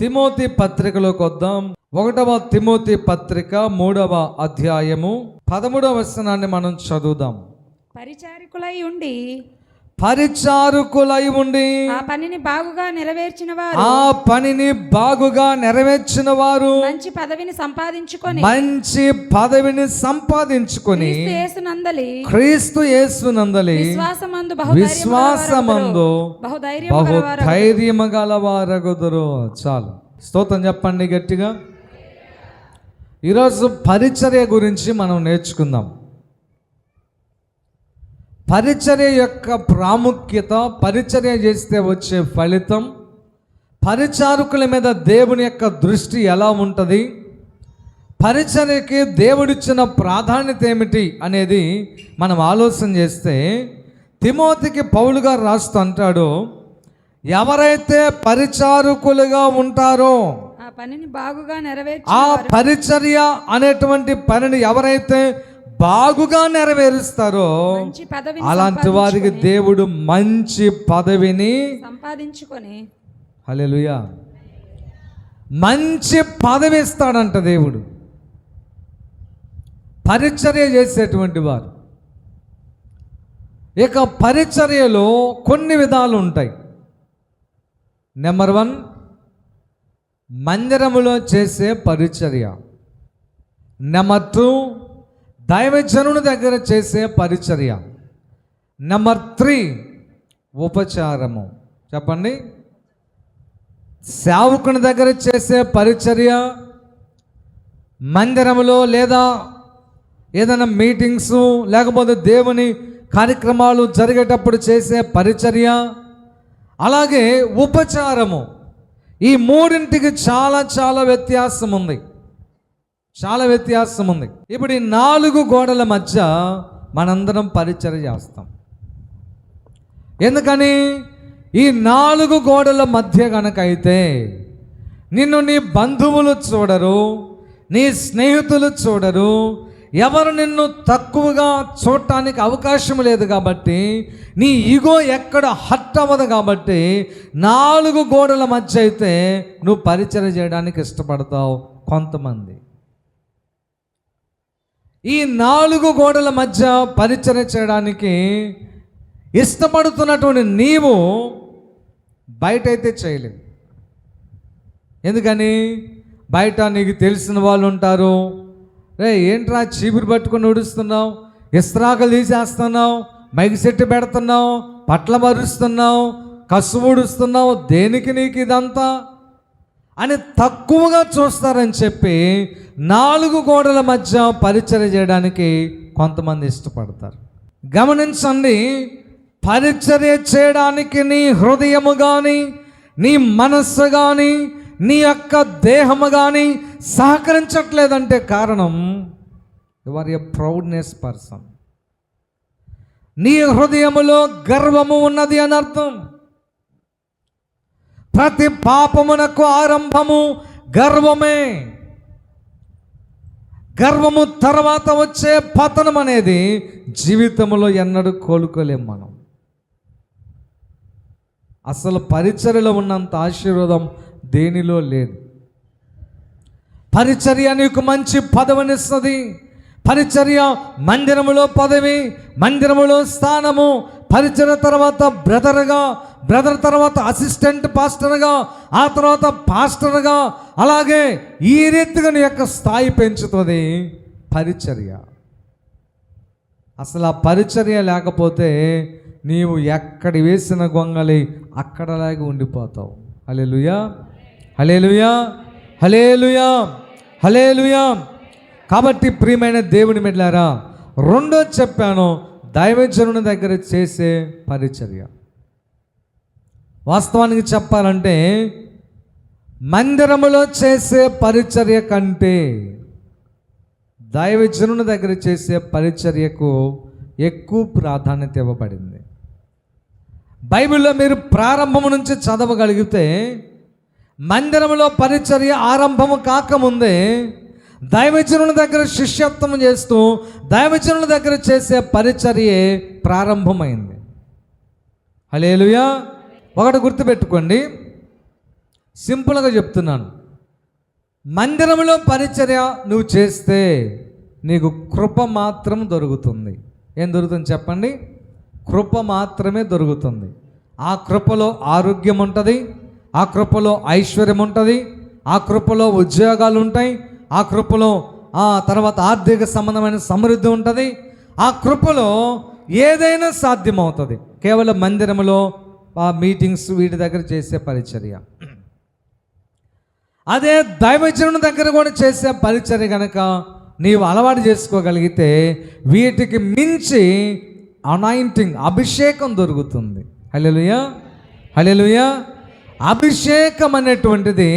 Timothy పత్రికలోకి వద్దాం. ఒకటవ Timothy పత్రిక మూడవ అధ్యాయము పదమూడవ వచనాన్ని మనం చదువుదాం. పరిచారికులై ఉండి పరిచారకులై ఉండి ఆ పనిని బాగుగా నెరవేర్చిన వారు ఆ పనిని బాగుగా నెరవేర్చిన వారు మంచి పదవిని సంపాదించుకొని. మంచి పదవిని సంపాదించుకొని క్రీస్తు యేసునందలి క్రీస్తు యేసునందలి విశ్వాసమందు బహు విశ్వాసమందు బహుధైర్యం బహు ధైర్యము గలవారగుదురు చాలు. స్తోత్రం చెప్పండి గట్టిగా. ఈరోజు పరిచర్య గురించి మనం నేర్చుకుందాం. పరిచర్య యొక్క ప్రాముఖ్యత పరిచర్య చేస్తే వచ్చే ఫలితం పరిచారకుల మీద దేవుని యొక్క దృష్టి ఎలా ఉంటుంది పరిచర్యకి దేవుడిచ్చిన ప్రాధాన్యత ఏమిటి అనేది మనం ఆలోచన చేస్తే తిమోతికి పౌలు గారు రాస్తూ అంటాడు ఎవరైతే పరిచారకులుగా ఉంటారో ఆ పనిని బాగుగా నెరవేర్చి ఆ పరిచర్య అనేటువంటి పనిని ఎవరైతే బాగుగా నెరవేరుస్తారో అలాంటి వారికి దేవుడు మంచి పదవిని సంపాదించుకొని. హల్లెలూయా. మంచి పదవి ఇస్తాడంట దేవుడు. పరిచర్య చేసేటువంటి వారు. ఇక పరిచర్యలో కొన్ని విధాలు ఉంటాయి. నెంబర్ వన్ మందిరములో చేసే పరిచర్య. నెంబర్ టూ దైవజనుని దగ్గర చేసే పరిచర్య. నెంబర్ త్రీ ఉపచారము. చెప్పండి. సేవకుని దగ్గర చేసే పరిచర్య మందిరములో లేదా ఏదైనా మీటింగ్స్ లేకపోతే దేవుని కార్యక్రమాలు జరిగేటప్పుడు చేసే పరిచర్య అలాగే ఉపచారము. ఈ మూడింటికి చాలా చాలా వ్యత్యాసం ఉంది చాలా వ్యత్యాసం ఉంది ఇప్పుడు ఈ నాలుగు గోడల మధ్య మనందరం పరిచయం చేస్తాం. ఎందుకని? ఈ నాలుగు గోడల మధ్య కనుక అయితే నిన్ను నీ బంధువులు చూడరు నీ స్నేహితులు చూడరు ఎవరు నిన్ను తక్కువగా చూడటానికి అవకాశం లేదు కాబట్టి నీ ఈగో ఎక్కడ హట్ అవ్వదు కాబట్టి నాలుగు గోడల మధ్య అయితే నువ్వు పరిచయం చేయడానికి ఇష్టపడతావు కొంతమంది. ఈ నాలుగు గోడల మధ్య పరిచయం చేయడానికి ఇష్టపడుతున్నటువంటి నీవు బయట అయితే చేయలేవు. ఎందుకని? బయట నీకు తెలిసిన వాళ్ళు ఉంటారు. రే ఏంట్రా చీపురు పట్టుకొని ఉడుస్తున్నావు ఇస్త్రాకలు తీసేస్తున్నావు? మైకి సెట్టు పెడుతున్నావు? పట్ల మరుస్తున్నావు? కసు ఊడుస్తున్నావు? దేనికి నీకు ఇదంతా? అని తక్కువగా చూస్తారని చెప్పి నాలుగు గోడల మధ్య పరిచయం చేయడానికి కొంతమంది ఇష్టపడతారు. గమనించండి పరిచర్య చేయడానికి నీ హృదయము కానీ నీ మనస్సు కానీ నీ యొక్క దేహము కానీ సహకరించట్లేదంటే కారణం యువర్ ఎ ప్రౌడ్నెస్ పర్సన్. నీ హృదయములో గర్వము ఉన్నది అని అర్థం. ప్రతి పాపమునకు ఆరంభము గర్వమే. గర్వము తర్వాత వచ్చే పతనం అనేది జీవితంలో ఎన్నడూ కోలుకోలేం మనం. అసలు పరిచర్యలో ఉన్నంత ఆశీర్వాదం దేనిలో లేదు. పరిచర్య నీకు మంచి పదవినిస్తుంది పరిచర్య మందిరములో పదవి మందిరములో స్థానము పరిచయం తర్వాత బ్రదర్గా బ్రదర్ తర్వాత అసిస్టెంట్ పాస్టర్గా ఆ తర్వాత పాస్టర్గా అలాగే ఈ రీతిగా నీ యొక్క స్థాయి పెంచుతుంది పరిచర్య. అసలు ఆ పరిచర్య లేకపోతే నీవు ఎక్కడి వేసిన గొంగలి అక్కడలాగే ఉండిపోతావు. హలేలుయా హలేలుయా హలేలుయా హలేలుయా కాబట్టి ప్రియమైన దేవుని మెడ్లారా రెండో చెప్పాను దైవజనుని దగ్గర చేసే పరిచర్య. వాస్తవానికి చెప్పాలంటే మందిరములో చేసే పరిచర్య కంటే దైవజనుని దగ్గర చేసే పరిచర్యకు ఎక్కువ ప్రాధాన్యత ఇవ్వబడింది. బైబిల్లో మీరు ప్రారంభం నుంచి చదవగలిగితే మందిరంలో పరిచర్య ఆరంభము కాకముందే దైవజనుల దగ్గర శిష్యత్వం చేస్తూ దైవజనుల దగ్గర చేసే పరిచర్యే ప్రారంభమైంది. హలేలుయా ఒకటి గుర్తుపెట్టుకోండి. సింపుల్గా చెప్తున్నాను. మందిరంలో పరిచర్య నువ్వు చేస్తే నీకు కృప మాత్రం దొరుకుతుంది. ఏం దొరుకుతుంది చెప్పండి? కృప మాత్రమే దొరుకుతుంది. ఆ కృపలో ఆరోగ్యం ఉంటుంది ఆ కృపలో ఐశ్వర్యం ఉంటుంది ఆ కృపలో ఉద్యోగాలు ఉంటాయి ఆ కృపలో ఆ తర్వాత ఆర్థిక సంబంధమైన సమృద్ధి ఉంటుంది. ఆ కృపలో ఏదైనా సాధ్యమవుతుంది. కేవలం మందిరంలో ఆ మీటింగ్స్ వీటి దగ్గర చేసే పరిచర్య. అదే దైవజనుని దగ్గర కూడా చేసే పరిచర్య కనుక నీవు అలవాటు చేసుకోగలిగితే వీటికి మించి అనాయింటింగ్ అభిషేకం దొరుకుతుంది. హలెలుయ హలెలుయ అభిషేకం అనేటువంటిది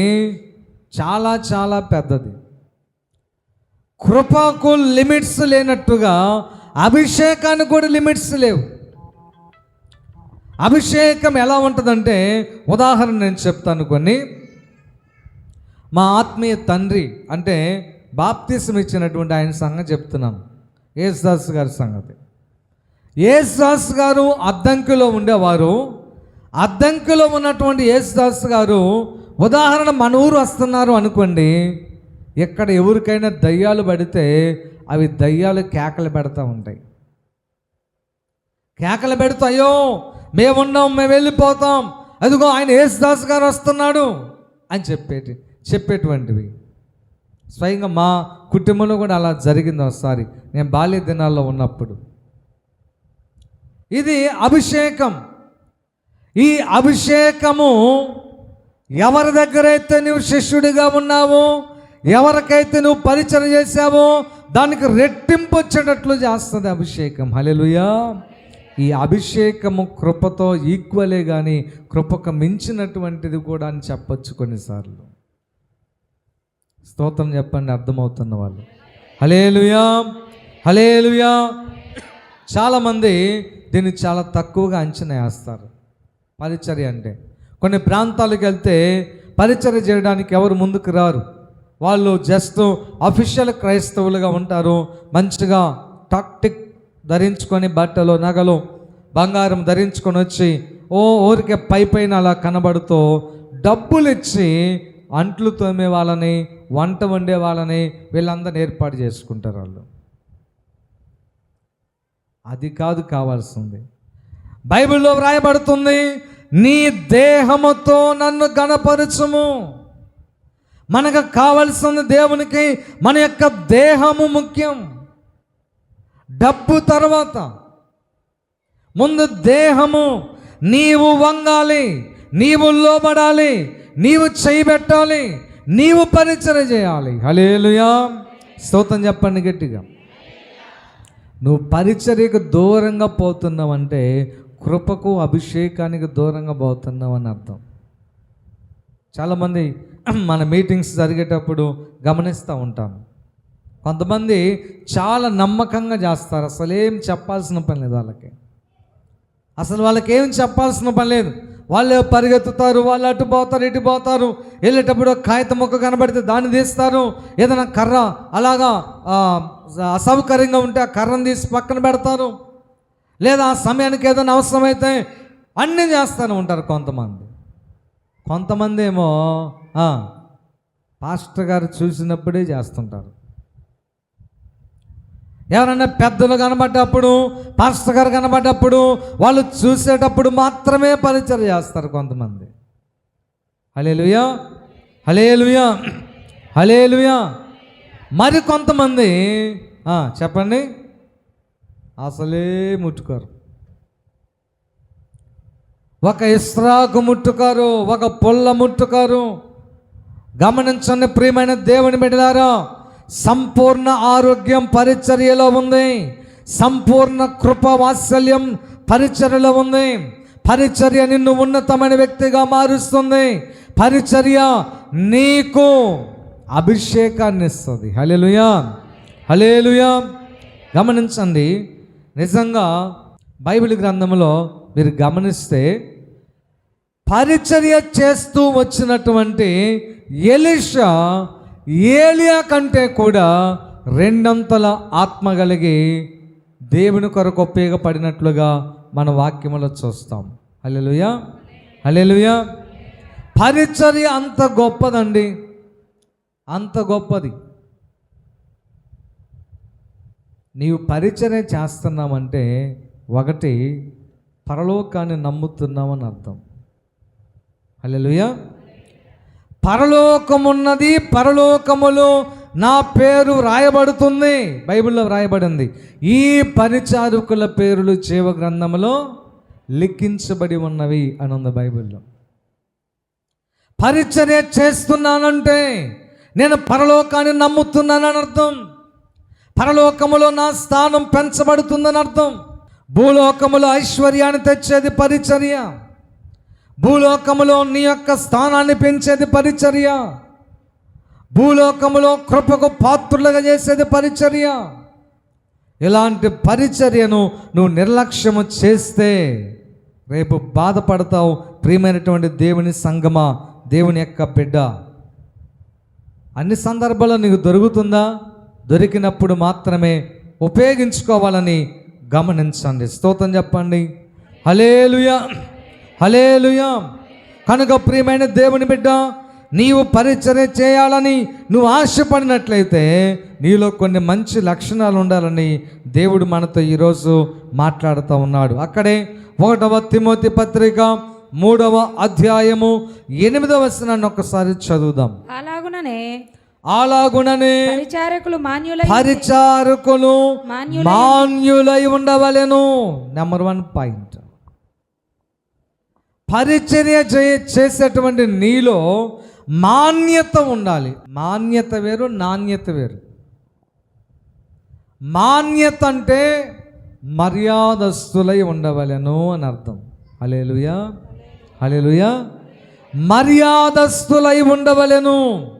చాలా చాలా పెద్దది. కృపకు లిమిట్స్ లేనట్టుగా అభిషేకానికి కూడా లిమిట్స్ లేవు. అభిషేకం ఎలా ఉంటుందంటే ఉదాహరణ నేను చెప్తాను కొన్ని. మా ఆత్మీయ తండ్రి అంటే బాప్తిసం ఇచ్చినటువంటి ఆయన సంగతి చెప్తున్నాం. యేసుదాస్ గారి సంగతి. యేసుదాస్ గారు అద్దంకిలో ఉండేవారు. అద్దంకిలో ఉన్నటువంటి యేసుదాస్ గారు ఉదాహరణ మన ఊరు వస్తున్నారు అనుకోండి ఎక్కడ ఎవరికైనా దయ్యాలు పడితే అవి దయ్యాలు కేకలు పెడతా ఉంటాయి. కేకలు పెడతాయో మేమున్నాం మేము వెళ్ళిపోతాం. అదిగో ఆయన యేసుదాస్ గారు వస్తున్నాడు అని చెప్పేటి చెప్పేటువంటివి. స్వయంగా మా కుటుంబంలో కూడా అలా జరిగింది ఒకసారి. నేను బాల్య దినాల్లో ఉన్నప్పుడు. ఇది అభిషేకం. ఈ అభిషేకము ఎవరి దగ్గరైతే నువ్వు శిష్యుడిగా ఉన్నావో ఎవరికైతే నువ్వు పరిచయం చేశావో దానికి రెట్టింపు వచ్చేటట్లు చేస్తుంది అభిషేకం. హలెలుయా ఈ అభిషేకము కృపతో ఈక్వలే కానీ కృపకు మించినటువంటిది కూడా అని చెప్పొచ్చు కొన్నిసార్లు. స్తోత్రం చెప్పండి అర్థమవుతున్న వాళ్ళు. హలేలుయా హలేలుయా చాలామంది దీన్ని చాలా తక్కువగా అంచనా వేస్తారు. పరిచర్య అంటే. కొన్ని ప్రాంతాలకు వెళ్తే పరిచర్య చేయడానికి ఎవరు ముందుకు రారు? వాళ్ళు జస్ట్ అఫీషియల్ క్రైస్తవులుగా ఉంటారు. మంచిగా టాక్టిక్ ధరించుకొని బట్టలు నగలు బంగారం ధరించుకొని వచ్చి ఓ ఊరికే పై పైన అలా కనబడుతూ డబ్బులు ఇచ్చి అంట్లు తోమే వాళ్ళని వంట వండే వాళ్ళని వీళ్ళందరిని ఏర్పాటు చేసుకుంటారు వాళ్ళు. అది కాదు కావాల్సింది. బైబిల్లో వ్రాయబడుతుంది నీ దేహముతో నన్ను గణపరచము. మనకు కావలసింది దేవునికి మన యొక్క దేహము ముఖ్యం. డబ్బు తర్వాత ముందు దేహము నీవు వంగాలి నీవు లోబడాలి నీవు చేయబెట్టాలి నీవు పరిచయం చేయాలి. హలేలుయా స్తోత్రం చెప్పండి గట్టిగా. నువ్వు పరిచర్యకు దూరంగా పోతున్నావంటే కృపకు అభిషేకానికి దూరంగా పోతున్నావు అని అర్థం. చాలామంది మన మీటింగ్స్ జరిగేటప్పుడు గమనిస్తూ ఉంటాను కొంతమంది చాలా నమ్మకంగా చేస్తారు. అసలు ఏం చెప్పాల్సిన పని లేదు వాళ్ళకి. అసలు వాళ్ళకి ఏం చెప్పాల్సిన పని లేదు. వాళ్ళు పరిగెత్తుతారు వాళ్ళు అటు పోతారు ఇటు పోతారు. వెళ్ళేటప్పుడు కాగిత కాగితం మొక్క కనబడితే దాన్ని తీస్తారు. ఏదైనా కర్ర అలాగా అసౌకర్యంగా ఉంటే ఆ కర్రను తీసి పక్కన పెడతారు. లేదా ఆ సమయానికి ఏదైనా అవసరమైతే అన్నీ చేస్తూనే ఉంటారు కొంతమంది. కొంతమంది ఏమో పాస్టర్ గారు చూసినప్పుడే చేస్తుంటారు. ఎవరైనా పెద్దలు కనబడ్డప్పుడు పాస్టర్ గారు కనబడ్డప్పుడు వాళ్ళు చూసేటప్పుడు మాత్రమే పరిచయం చేస్తారు కొంతమంది. హలేలుయా హలేలుయా హలేలుయా మరి కొంతమంది చెప్పండి. అసలే ముట్టుకోరు. ఒక ఇస్రాకు ముట్టుకారు ఒక పుల్ల ముట్టుకారు. గమనించండి ప్రియమైన దేవుని బిడ్డలారా సంపూర్ణ ఆరోగ్యం పరిచర్యలో ఉంది. సంపూర్ణ కృప వాత్సల్యం పరిచర్యలో ఉంది. పరిచర్య నిన్ను ఉన్నతమైన వ్యక్తిగా మారుస్తుంది. పరిచర్య నీకు అభిషేకాన్ని ఇస్తుంది. హలేలుయా హలేలుయా గమనించండి నిజంగా బైబిల్ గ్రంథంలో మీరు గమనిస్తే పరిచర్య చేస్తూ వచ్చినటువంటి ఎలిషా ఏలియా కంటే కూడా రెండంతల ఆత్మ కలిగి దేవుని కొరకు ఉపయోగపడినట్లుగా మన వాక్యములో చూస్తాం. హల్లెలూయా. హల్లెలూయా. పరిచర్య అంత గొప్పదండి. అంత గొప్పది. నీవు పరిచర్య చేస్తున్నామంటే ఒకటి పరలోకాన్ని నమ్ముతున్నామని అర్థం. హల్లెలూయా. పరలోకమున్నది పరలోకములో నా పేరు రాయబడుతుంది. బైబిల్లో రాయబడింది ఈ పరిచారకుల పేర్లు జీవ గ్రంథములో లిఖించబడి ఉన్నవి అని ఉంది బైబిల్లో. పరిచర్య చేస్తున్నానంటే నేను పరలోకాన్ని నమ్ముతున్నానని అర్థం. పరలోకములో నా స్థానం పెంచబడుతుందని అర్థం. భూలోకములో ఐశ్వర్యాన్ని తెచ్చేది పరిచర్య. భూలోకములో నీ యొక్క స్థానాన్ని పెంచేది పరిచర్య. భూలోకములో కృపకు పాత్రులుగా చేసేది పరిచర్య. ఇలాంటి పరిచర్యను నువ్వు నిర్లక్ష్యము చేస్తే రేపు బాధపడతావు. ప్రియమైనటువంటి దేవుని సంగమా దేవుని యొక్క బిడ్డ. అన్ని సందర్భాల్లో నీకు దొరుకుతుందా? దొరికినప్పుడు మాత్రమే ఉపయోగించుకోవాలని గమనించండి. స్తోత్రం చెప్పండి. హలేలుయా హలేలుయా కనుక ప్రియమైన దేవుని బిడ్డ నీవు పరిచర్య చేయాలని నువ్వు ఆశపడినట్లయితే నీలో కొన్ని మంచి లక్షణాలు ఉండాలని దేవుడు మనతో ఈరోజు మాట్లాడుతూ ఉన్నాడు. అక్కడే ఒకటవ తిమోతి పత్రిక మూడవ అధ్యాయము ఎనిమిదవ వచనాన్ని ఒకసారి చదువుదాం. అలాగుననే అలాగుననే పరిచారకులు మాన్యులై పరిచారకులు మాన్యులై ఉండవలెను. నెంబర్ వన్ పాయింట్ పరిచర్య చేయ చేసేటువంటి నీలో మాన్యత ఉండాలి. మాన్యత వేరు నాణ్యత వేరు. మాన్యత అంటే మర్యాదస్తులై ఉండవలను అని అర్థం. హలేలుయా హలేలుయా మర్యాదస్తులై ఉండవలెను.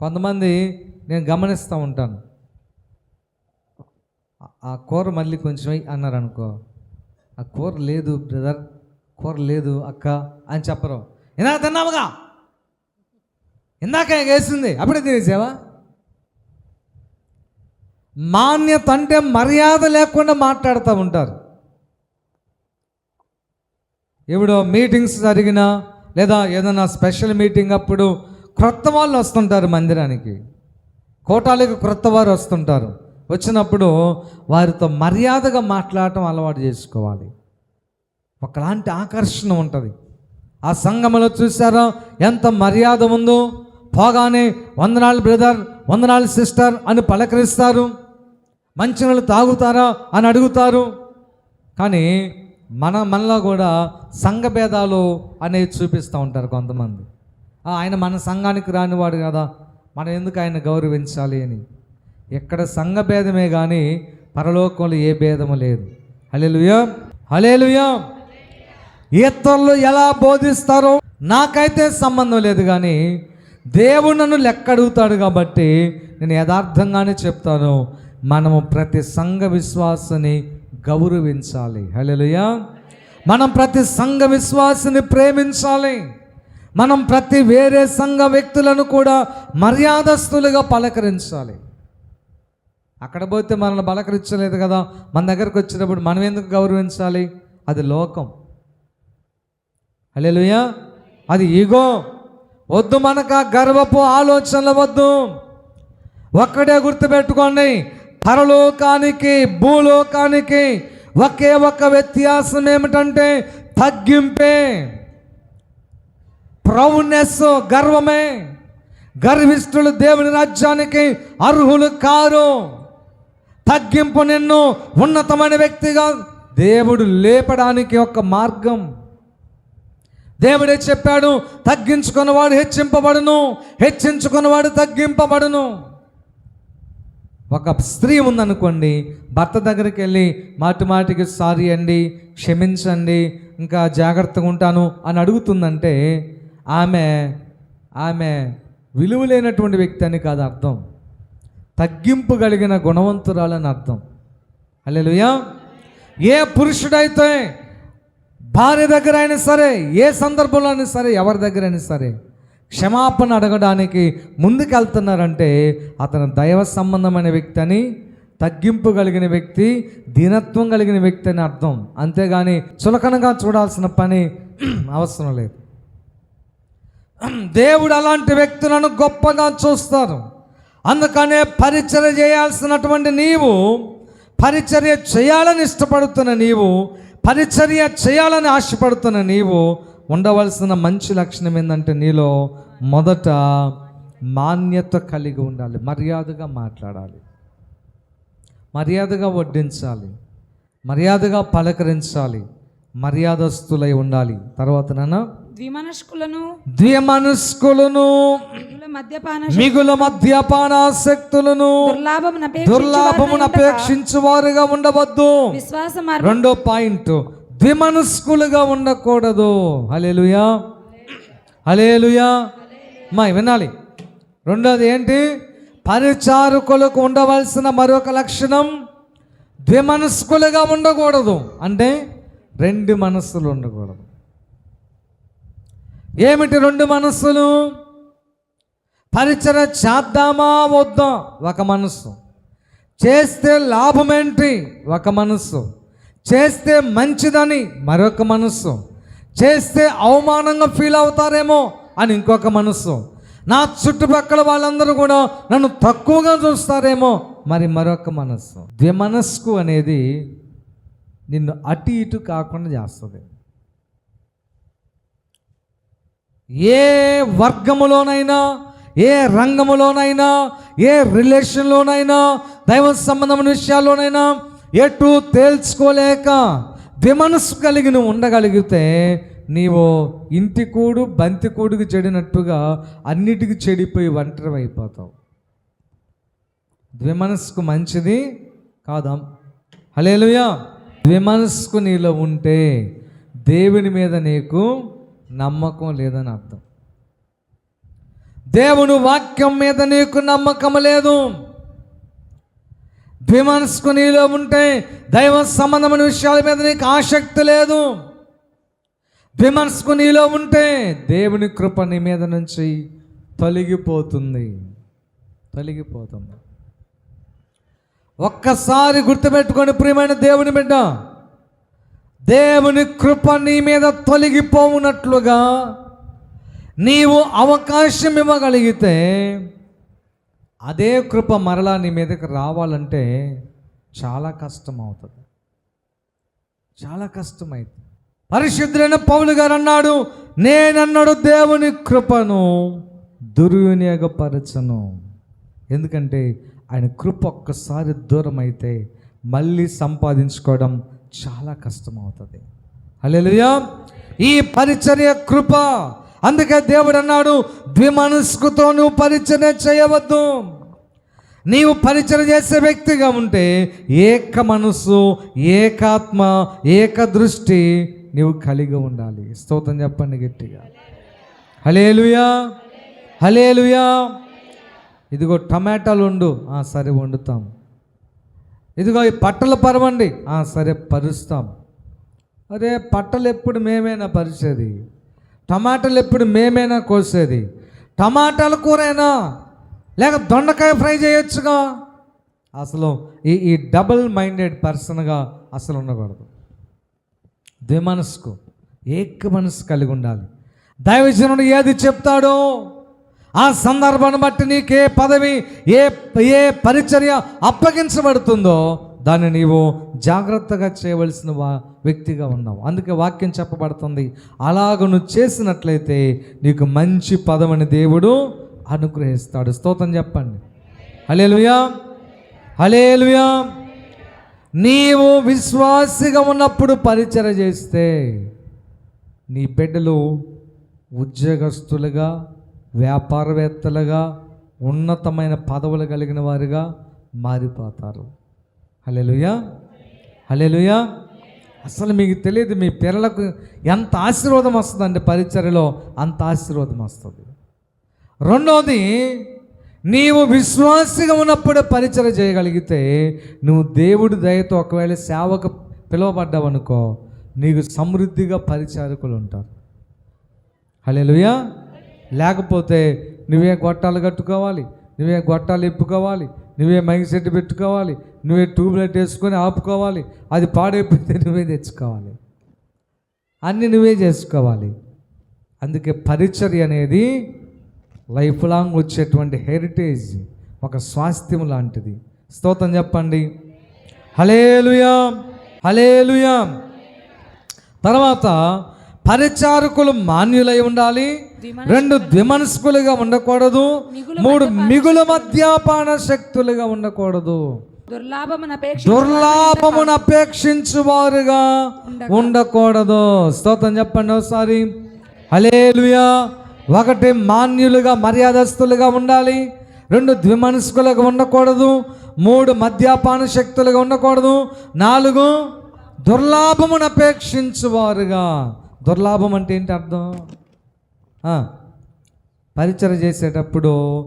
కొంతమంది నేను గమనిస్తూ ఉంటాను. ఆ- కూర మళ్ళీ కొంచెం వెయ్యి అన్నారు అనుకో ఆ కూర లేదు బ్రదర్. కూర లేదు అక్క అని చెప్పరు. ఇందాక తిన్నావుగా? ఇందాక వేసింది. అప్పుడే తినేసావా? మాన్యత అంటే మర్యాద లేకుండా మాట్లాడుతూ ఉంటారు. ఇప్పుడు మీటింగ్స్ జరిగినా లేదా ఏదైనా స్పెషల్ మీటింగ్ అప్పుడు క్రొత్త వాళ్ళు వస్తుంటారు మందిరానికి. కోటాలకు క్రొత్త వారు వస్తుంటారు. వచ్చినప్పుడు వారితో మర్యాదగా మాట్లాడటం అలవాటు చేసుకోవాలి. ఒకలాంటి ఆకర్షణ ఉంటుంది. ఆ సంఘములో చూసారా ఎంత మర్యాద ఉందో. పోగానే వందనాలు బ్రదర్ వందనాలు సిస్టర్ అని పలకరిస్తారు. మంచినీళ్ళు తాగుతారా అని అడుగుతారు. కానీ మన మనలో కూడా సంఘ భేదాలు అనేవి చూపిస్తూ ఉంటారు కొంతమంది. ఆయన మన సంఘానికి రానివాడు కదా. మనం ఎందుకు ఆయన గౌరవించాలి అని. ఇక్కడ సంఘ భేదమే కానీ పరలోకంలో ఏ భేదము లేదు. హలేలుయా హలేలుయా ఇతరులు ఎలా బోధిస్తారో నాకైతే సంబంధం లేదు కానీ దేవుడు నన్ను లెక్క అడుగుతాడు కాబట్టి నేను యథార్థంగానే చెప్తాను. మనము ప్రతి సంఘ విశ్వాసని గౌరవించాలి. హలోయా మనం ప్రతి సంఘ విశ్వాసిని ప్రేమించాలి. మనం ప్రతి వేరే సంఘ వ్యక్తులను కూడా మర్యాదస్తులుగా పలకరించాలి. అక్కడ పోతే మనల్ని పలకరించలేదు కదా. మన దగ్గరకు వచ్చినప్పుడు మనం ఎందుకు గౌరవించాలి? అది లోకం. హల్లెలూయా. అది ఈగో. వద్దు మనకు ఆ గర్వపు ఆలోచనలు వద్దు. ఒక్కడే గుర్తుపెట్టుకోండి. పరలోకానికి భూలోకానికి ఒకే ఒక్క వ్యత్యాసం ఏమిటంటే తగ్గింపే. ప్రౌనెస్ గర్వమే. గర్విష్ఠులు దేవుని రాజ్యానికి అర్హులు కారు. తగ్గింపు నిన్ను ఉన్నతమైన వ్యక్తిగా దేవుడు లేపడానికి ఒక మార్గం. దేవుడే చెప్పాడు తగ్గించుకున్నవాడు హెచ్చింపబడును హెచ్చించుకున్నవాడు తగ్గింపబడును. ఒక స్త్రీ ఉందనుకోండి భర్త దగ్గరికి వెళ్ళి మాటి మాటికి సారీ అండి క్షమించండి ఇంకా జాగ్రత్తగా ఉంటాను అని అడుగుతుందంటే ఆమె ఆమె విలువ లేనటువంటి వ్యక్తి అని కాదు అర్థం. తగ్గింపు కలిగిన గుణవంతురాలని అర్థం. అల్లెలుయా ఏ పురుషుడైతే భార్య దగ్గర అయినా సరే ఏ సందర్భంలో అయినా సరే ఎవరి దగ్గర అయినా సరే క్షమాపణ అడగడానికి ముందుకెళ్తున్నారంటే అతను దైవ సంబంధమైన వ్యక్తి అని తగ్గింపు కలిగిన వ్యక్తి దీనత్వం కలిగిన వ్యక్తి అని అర్థం. అంతేగాని చులకనగా చూడాల్సిన పని అవసరం లేదు. దేవుడు అలాంటి వ్యక్తులను గొప్పగా చూస్తారు. అందుకనే పరిచర్య చేయాల్సినటువంటి నీవు పరిచర్య చేయాలని ఇష్టపడుతున్న నీవు పరిచర్య చేయాలని ఆశపడుతున్న నీవు ఉండవలసిన మంచి లక్షణం ఏంటంటే నీలో మొదట మాన్యత కలిగి ఉండాలి మర్యాదగా మాట్లాడాలి. మర్యాదగా వడ్డించాలి మర్యాదగా పలకరించాలి మర్యాదస్తులై ఉండాలి. తర్వాత నాన్న ద్విమనస్కులను ద్విమనస్కులను మిగుల మద్యపాన మిగుల మద్యపానాసక్తులను దుర్లాభమున దుర్లాభమును అపేక్షించు వారుగా ఉండవద్దు. విశ్వాస రెండో పాయింట్ ద్విమనస్కులుగా ఉండకూడదు. హలేలుయా హలేలుయా మా వినాలి. రెండోది ఏంటి? పరిచారకులకు ఉండవలసిన మరొక లక్షణం ద్విమనస్కులుగా ఉండకూడదు. అంటే రెండు మనస్సులు ఉండకూడదు. ఏమిటి రెండు మనస్సులు? పరిచర చేద్దామా వద్దా? ఒక మనస్సు. చేస్తే లాభమేంటి? ఒక మనస్సు. చేస్తే మంచిదని మరొక మనస్సు. చేస్తే అవమానంగా ఫీల్ అవుతారేమో అని ఇంకొక మనస్సు. నా చుట్టుపక్కల వాళ్ళందరూ కూడా నన్ను తక్కువగా చూస్తారేమో మరి మరొక మనస్సు. ద్విమనస్కు అనేది నిన్ను అటు ఇటు కాకుండా చేస్తుంది. ఏ వర్గములోనైనా ఏ రంగములోనైనా ఏ రిలేషన్లోనైనా దైవ సంబంధమైన విషయాల్లోనైనా ఎటు తేల్చుకోలేక విమనస్సు కలిగి నువ్వు ఉండగలిగితే నీవు ఇంటికూడు బంతికూడుకు బంతి చెడినట్టుగా అన్నిటికీ చెడిపోయి ఒంటరి అయిపోతావు. ద్విమనస్కు మంచిది కాదా? హలేలుయా ద్విమనస్కు నీలో ఉంటే దేవుని మీద నీకు నమ్మకం లేదని అర్థం. దేవుని వాక్యం మీద నీకు నమ్మకం లేదు. ద్విమనస్కు నీలో ఉంటే దైవ సంబంధమైన విషయాల మీద నీకు ఆసక్తి లేదు. ద్విమనస్కు నీలో ఉంటే దేవుని కృప నీ మీద నుంచి తొలగిపోతుంది. తొలగిపోతుంది. ఒక్కసారి గుర్తుపెట్టుకొని ప్రియమైన దేవుని బిడ్డ. దేవుని కృప నీ మీద తొలగిపోవునట్లుగా నీవు అవకాశం ఇవ్వగలిగితే అదే కృప మరలా నీ మీదకి రావాలంటే చాలా కష్టం అవుతుంది చాలా కష్టమైంది పరిశుద్ధులైన పౌలు గారు అన్నాడు నేనన్నాడు దేవుని కృపను దుర్వినియోగపరచను. ఎందుకంటే ఆయన కృప ఒక్కసారి దూరం అయితే మళ్ళీ సంపాదించుకోవడం చాలా కష్టం అవుతుంది అలెలుయా ఈ పరిచర్య కృప అందుకే దేవుడు అన్నాడు ద్విమనస్కుతో నువ్వు పరిచర్య చేయవద్దు. నీవు పరిచయం చేసే వ్యక్తిగా ఉంటే ఏక మనస్సు ఏకాత్మ ఏక దృష్టి నీవు కలిగి ఉండాలి. స్తోత్రం చెప్పండి గట్టిగా. హలేలుయా హలేలుయా ఇదిగో టమాటాలు వండు ఆ, సరే వండుతాం. ఇదిగో ఈ పట్టలు పరవండి సరే పరుస్తాం. అరే పట్టలు ఎప్పుడు మేమేనా పరిచేది? టమాటాలు ఎప్పుడు మేమేనా కోసేది? టమాటాల కూరైనా? లేక దొండకాయ ఫ్రై చేయొచ్చుగా? అసలు ఈ ఈ డబుల్ మైండెడ్ పర్సన్గా అసలు ఉండకూడదు. ద్విమనస్కు ఏక మనసు కలిగి ఉండాలి. దైవజనుడు ఏది చెప్తాడో ఆ సందర్భాన్ని బట్టి నీకే పదవి ఏ ఏ పరిచర్య అప్పగించబడుతుందో దాన్ని నీవు జాగ్రత్తగా చేయవలసిన వా వ్యక్తిగా ఉన్నావు. అందుకే వాక్యం చెప్పబడుతుంది. అలాగ నువ్వు చేసినట్లయితే నీకు మంచి పదమని దేవుడు అనుగ్రహిస్తాడు. స్తోత్రం చెప్పండి. హలేలుయా హలేలుయా నీవు విశ్వాసిగా ఉన్నప్పుడు పరిచయ చేస్తే నీ బిడ్డలు ఉద్యోగస్తులుగా వ్యాపారవేత్తలుగా ఉన్నతమైన పదవులు కలిగిన వారుగా మారిపోతారు. హలెలుయా హలెలుయా అసలు మీకు తెలియదు మీ పిల్లలకు ఎంత ఆశీర్వాదం వస్తుందండి పరిచర్యలో అంత ఆశీర్వాదం వస్తుంది. రెండవది నీవు విశ్వాసిగా ఉన్నప్పుడు పరిచయం చేయగలిగితే నువ్వు దేవుడి దయతో ఒకవేళ సేవకు పిలువబడ్డావనుకో నీకు సమృద్ధిగా పరిచారకులు ఉంటారు. హలేలుయా లేకపోతే నువ్వే గొట్టాలు కట్టుకోవాలి నువ్వే గొట్టాలు ఇప్పుకోవాలి నువ్వే మైక్ సెట్ పెట్టుకోవాలి నువ్వే ట్యూబ్లైట్ వేసుకొని ఆపుకోవాలి అది పాడైపోతే నువ్వే తెచ్చుకోవాలి. అన్నీ నువ్వే చేసుకోవాలి. అందుకే పరిచర్య అనేది లైఫ్ లాంగ్ వచ్చేటువంటి హెరిటేజ్ ఒక స్వాస్థ్యం లాంటిది. స్తోత్రం చెప్పండి. హలేలుయా హలేలుయా తర్వాత పరిచారకులు మాన్యులై ఉండాలి. రెండు ద్విమనస్కులుగా ఉండకూడదు. మూడు మిగులు మద్యాపాన శక్తులుగా ఉండకూడదు. దుర్లాభమున అపేక్ష దుర్లాభమును అపేక్షించు వారుగా ఉండకూడదు. స్తోత్రం చెప్పండి ఒకసారి. హలేలుయా ఒకటి మాన్యులుగా మర్యాదస్తులుగా ఉండాలి. రెండు ద్విమనస్కులుగా ఉండకూడదు. మూడు మద్యపాన శక్తులుగా ఉండకూడదు. నాలుగు దుర్లాభమును అపేక్షించు వారుగా దుర్లాభం అంటే ఏంటి అర్థం? పరిచయం చేసేటప్పుడు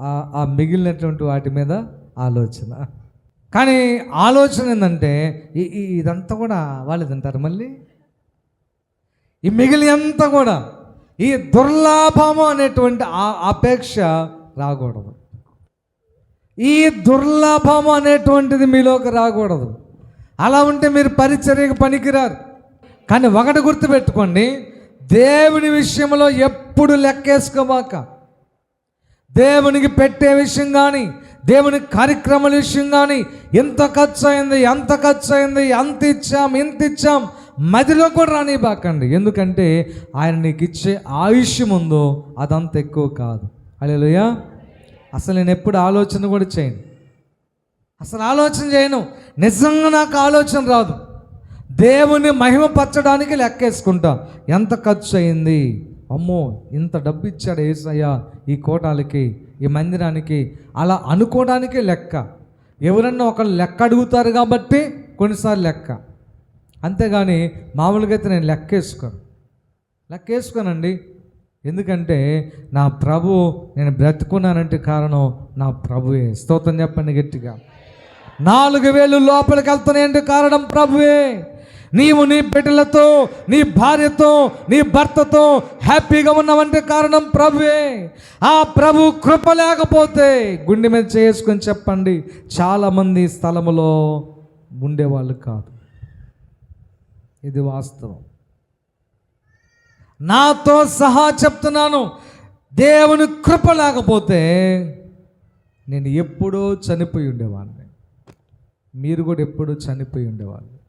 ఆ- మిగిలినటువంటి వాటి మీద ఆలోచన. కానీ ఆలోచన ఏంటంటే ఈ- ఇదంతా కూడా వాళ్ళు తింటారు మళ్ళీ. ఈ మిగిలి అంతా కూడా ఈ దుర్లాభము అనేటువంటి ఆ అపేక్ష రాకూడదు. ఈ దుర్లాభము అనేటువంటిది మీలోకి రాకూడదు. అలా ఉంటే మీరు పరిచర్యకు పనికిరారు. కానీ ఒకటి గుర్తుపెట్టుకోండి దేవుని విషయంలో ఎప్పుడు లెక్కేసుకోబాక. దేవునికి పెట్టే విషయం కానీ దేవుని కార్యక్రమాల విషయం కానీ ఎంత ఖర్చు అయింది ఎంత ఖర్చు అయింది ఎంత ఇచ్చాం ఎంత ఇచ్చాం మదిలో కూడా రానివ్వకండి. ఎందుకంటే ఆయన నీకు ఇచ్చే ఆయుష్యం ఉందో అదంత ఎక్కువ కాదు. అలెలుయా అసలు నేను ఎప్పుడు ఆలోచన కూడా చేయను. అసలు ఆలోచన చేయను. నిజంగా నాకు ఆలోచన రాదు. దేవుని మహిమపరచడానికి లెక్కేసుకుంటా. ఎంత ఖర్చు అయింది అమ్మో ఇంత డబ్బు ఇచ్చాడు ఏసయ్యా ఈ కోటాలకి ఈ మందిరానికి. అలా అనుకోవడానికి లెక్క. ఎవరన్నా ఒకళ్ళు లెక్క అడుగుతారు కాబట్టి కొన్నిసార్లు లెక్క. అంతేగాని మామూలుగా అయితే నేను లెక్కేసుకోను. లెక్కేసుకోనండి. ఎందుకంటే నా ప్రభు నేను బ్రతుకున్నానంటే కారణం నా ప్రభువే. స్తోత్రం చెప్పండి గట్టిగా. నాలుగు వేలు లోపలికి వెళ్తున్నాయంటే కారణం ప్రభువే. నీవు నీ బిడ్డలతో నీ భార్యతో నీ భర్తతో హ్యాపీగా ఉన్నావంటే కారణం ప్రభువే. ఆ ప్రభు కృప లేకపోతే గుండె మీద చేసుకొని చెప్పండి చాలామంది స్థలములో ఉండేవాళ్ళు కాదు. ఇది వాస్తవం. నాతో సహా చెప్తున్నాను దేవుని కృప లేకపోతే నేను ఎప్పుడో చనిపోయి ఉండేవాడిని. మీరు కూడా ఎప్పుడూ చనిపోయి ఉండేవాళ్ళు.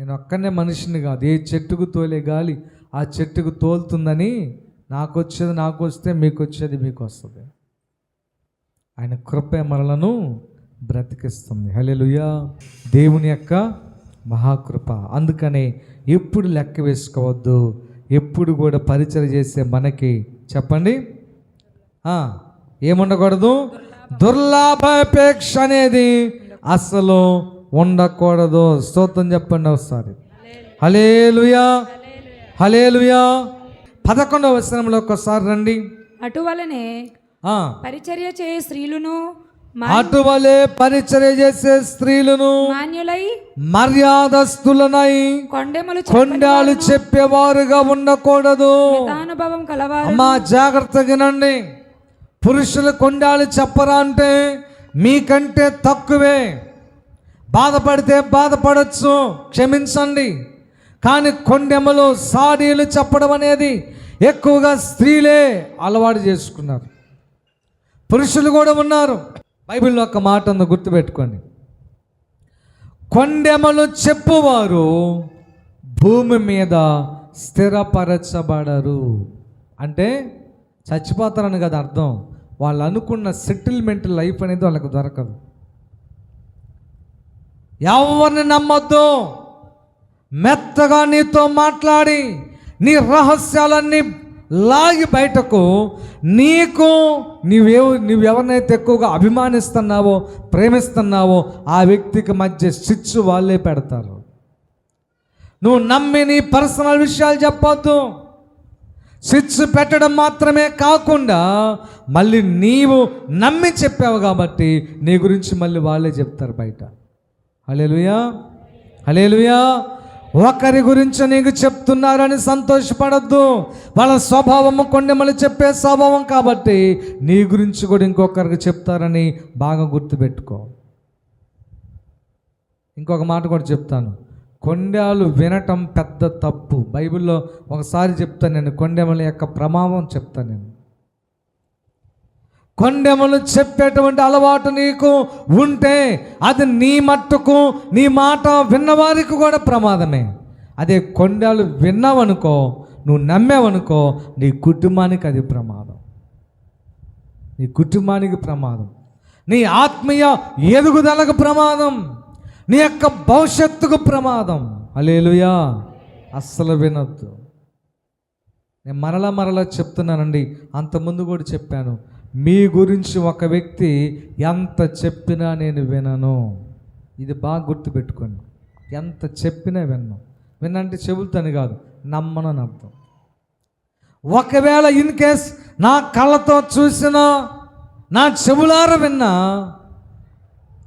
నేను ఒక్కనే మనిషిని కాదు. ఏ చెట్టుకు తోలే గాలి ఆ చెట్టుకు తోలుతుందని నాకు వచ్చేది నాకు వస్తే మీకు వచ్చేది మీకు వస్తుంది ఆయన కృపే మరలను బ్రతికిస్తుంది. హలెలుయా దేవుని యొక్క మహాకృప. అందుకనే ఎప్పుడు లెక్క వేసుకోవద్దు ఎప్పుడు కూడా పరిచయం చేసే మనకి. చెప్పండి? ఏముండకూడదు? దుర్లాభాపేక్ష అనేది అసలు ఉండకూడదు. స్తోత్రం చెప్పండి ఒకసారి. హలేలుయా హలేలుయా పదకొండవ వచనంలో ఒకసారి రండి. అటువలనే పరిచర్య చేయ స్త్రీలను అటువలే పరిచర్య చేసే స్త్రీలను మాన్యులై మర్యాదస్తులనై కొండెములు కొండాలు చెప్పేవారుగా ఉండకూడదు. అనుభవం కలవారు. అమ్మా జాగ్రత్తగానండి పురుషులు కొండాలు చెప్పరా అంటే మీకంటే తక్కువే. బాధపడితే బాధపడచ్చు క్షమించండి. కానీ కొండెములు సాడీలు చెప్పడం అనేది ఎక్కువగా స్త్రీలే అలవాటు చేసుకున్నారు. పురుషులు కూడా ఉన్నారు. బైబిల్లో ఒక మాట ఉంది గుర్తుపెట్టుకోండి. కొండెమలు చెప్పువారు భూమి మీద స్థిరపరచబడరు. అంటే చచ్చిపోతారని కదా అర్థం. వాళ్ళు అనుకున్న సెటిల్మెంట్ లైఫ్ అనేది వాళ్ళకి దొరకదు. ఎవరిని నమ్మొద్దు? మెత్తగా నీతో మాట్లాడి నీ రహస్యాలన్నీ లాగి బయటకు నీకు నీవే నువ్వెవరినైతే ఎక్కువగా అభిమానిస్తున్నావో ప్రేమిస్తున్నావో ఆ వ్యక్తికి మధ్య స్విచ్ వాళ్ళే పెడతారు. నువ్వు నమ్మి నీ పర్సనల్ విషయాలు చెప్పొద్దు. స్విచ్ పెట్టడం మాత్రమే కాకుండా మళ్ళీ నీవు నమ్మి చెప్పావు కాబట్టి నీ గురించి మళ్ళీ వాళ్ళే చెప్తారు బయట. హలేలుయా హలేలుయా ఒకరి గురించి నీకు చెప్తున్నారని సంతోషపడద్దు. వాళ్ళ స్వభావము కొండెమలు చెప్పే స్వభావం కాబట్టి నీ గురించి కూడా ఇంకొకరికి చెప్తారని బాగా గుర్తుపెట్టుకో. ఇంకొక మాట కూడా చెప్తాను. కొండాలు వినటం పెద్ద తప్పు. బైబిల్లో ఒకసారి చెప్తాను నేను కొండెమల యొక్క ప్రమాదం చెప్తాను నేను. కొండెమలు చెప్పేటువంటి అలవాటు నీకు ఉంటే అది నీ మట్టుకు నీ మాట విన్నవారికి కూడా ప్రమాదమే. అదే కొండలు విన్నావనుకో నువ్వు నమ్మావనుకో నీ కుటుంబానికి అది ప్రమాదం. నీ కుటుంబానికి ప్రమాదం. నీ ఆత్మీయ ఎదుగుదలకు ప్రమాదం. నీ యొక్క భవిష్యత్తుకు ప్రమాదం. అలేలుయా అస్సలు వినొద్దు. నేను మరలా మరలా చెప్తున్నానండి. అంతకుముందు కూడా చెప్పాను. మీ గురించి ఒక వ్యక్తి ఎంత చెప్పినా నేను వినను. ఇది బాగా గుర్తుపెట్టుకోండి. ఎంత చెప్పినా విన్ను. విన్నంటే చెబుతాను కాదు నమ్మను అని అర్థం. ఒకవేళ ఇన్ కేస్ నా కళ్ళతో చూసినా నా చెవులార విన్నా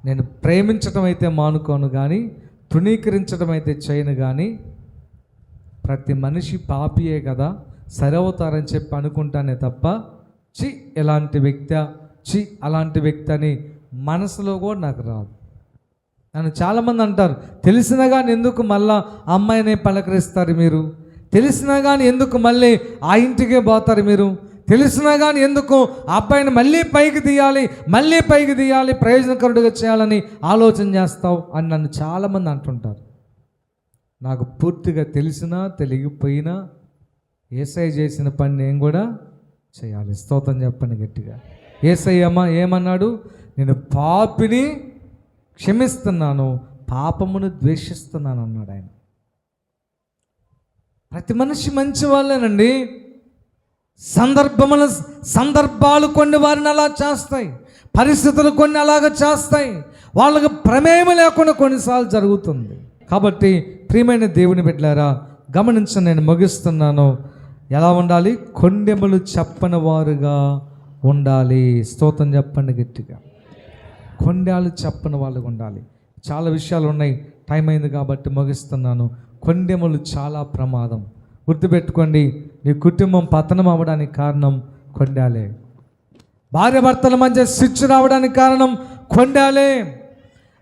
నేను ప్రేమించటం అయితే మానుకోను కానీ తృణీకరించడం అయితే చేయను కానీ ప్రతి మనిషి పాపియే కదా సరవుతారని చెప్పి అనుకుంటానే తప్ప చి ఎలాంటి వ్యక్తి? చి అలాంటి వ్యక్తి అని మనసులో కూడా నాకు రాదు. నన్ను చాలామంది అంటారు తెలిసినా కానీ ఎందుకు మళ్ళా అమ్మాయిని పలకరిస్తారు మీరు? తెలిసినా కానీ ఎందుకు మళ్ళీ ఆ ఇంటికే పోతారు మీరు? తెలిసినా కానీ ఎందుకు ఆ అబ్బాయిని మళ్ళీ పైకి తీయాలి మళ్ళీ పైకి తీయాలి ప్రయోజనకరుడుగా చేయాలని ఆలోచన చేస్తావు? అని నన్ను చాలామంది అంటుంటారు. నాకు పూర్తిగా తెలిసినా తెలియకపోయినా ఏసై చేసిన పని నేను కూడా చేయాలి. స్తోత్రం చెప్పండి గట్టిగా. ఏసయ్యమ్మ ఏమన్నాడు? నేను పాపిని క్షమిస్తున్నాను పాపమును ద్వేషిస్తున్నాను అన్నాడు ఆయన. ప్రతి మనిషి మంచి వాళ్ళేనండి. సందర్భముల సందర్భాలు కొన్ని వారిని అలా చేస్తాయి పరిస్థితులు కొన్ని అలాగ చేస్తాయి వాళ్ళకి ప్రమేయం లేకుండా కొన్నిసార్లు జరుగుతుంది. కాబట్టి ప్రియమైన దేవుని బిడ్డారా గమనించి నేను ముగిస్తున్నాను. ఎలా ఉండాలి? కొండెములు చెప్పని వారుగా ఉండాలి. స్తోత్రం చెప్పండి గట్టిగా. కొండాలు చెప్పని వాళ్ళు ఉండాలి. చాలా విషయాలు ఉన్నాయి. టైం అయింది కాబట్టి ముగిస్తున్నాను. కొండెములు చాలా ప్రమాదం. గుర్తుపెట్టుకోండి నీ కుటుంబం పతనం అవ్వడానికి కారణం కొండాలే భార్య భర్తల మధ్య స్విచ్ రావడానికి కారణం కొండాలే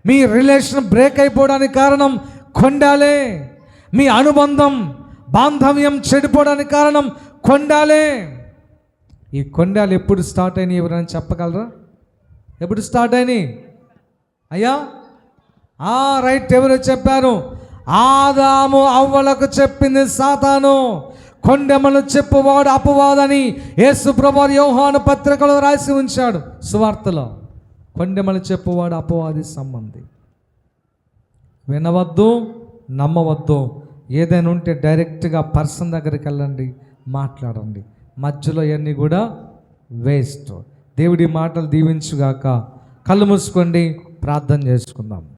మీ రిలేషన్ బ్రేక్ అయిపోవడానికి కారణం కొండాలే మీ అనుబంధం బాంధవ్యం చెడిపోవడానికి కారణం కొండాలే. ఈ కొండాలు ఎప్పుడు స్టార్ట్ అయినాయి ఎవరైనా చెప్పగలరా? ఎప్పుడు స్టార్ట్ అయినాయి? అయ్యా ఆ రైట్ ఎవరు చెప్పారు? ఆదాము అవ్వలకు చెప్పింది సాతాను. కొండెమలు చెప్పువాడు అపవాదని యేసు ప్రభు యోహాను పత్రికలో రాసి ఉంచాడు సువార్తలో. కొండెమలు చెప్పువాడు అపవాది సంబంధి. వినవద్దు నమ్మవద్దు. ఏదైనా ఉంటే డైరెక్ట్గా పర్సన్ దగ్గరికి వెళ్ళండి మాట్లాడండి. మధ్యలో ఇవన్నీ కూడా వేస్ట్. దేవుడి మాటలు దీవించుగాక. కళ్ళు మూసుకోండి ప్రార్థన చేసుకుందాం.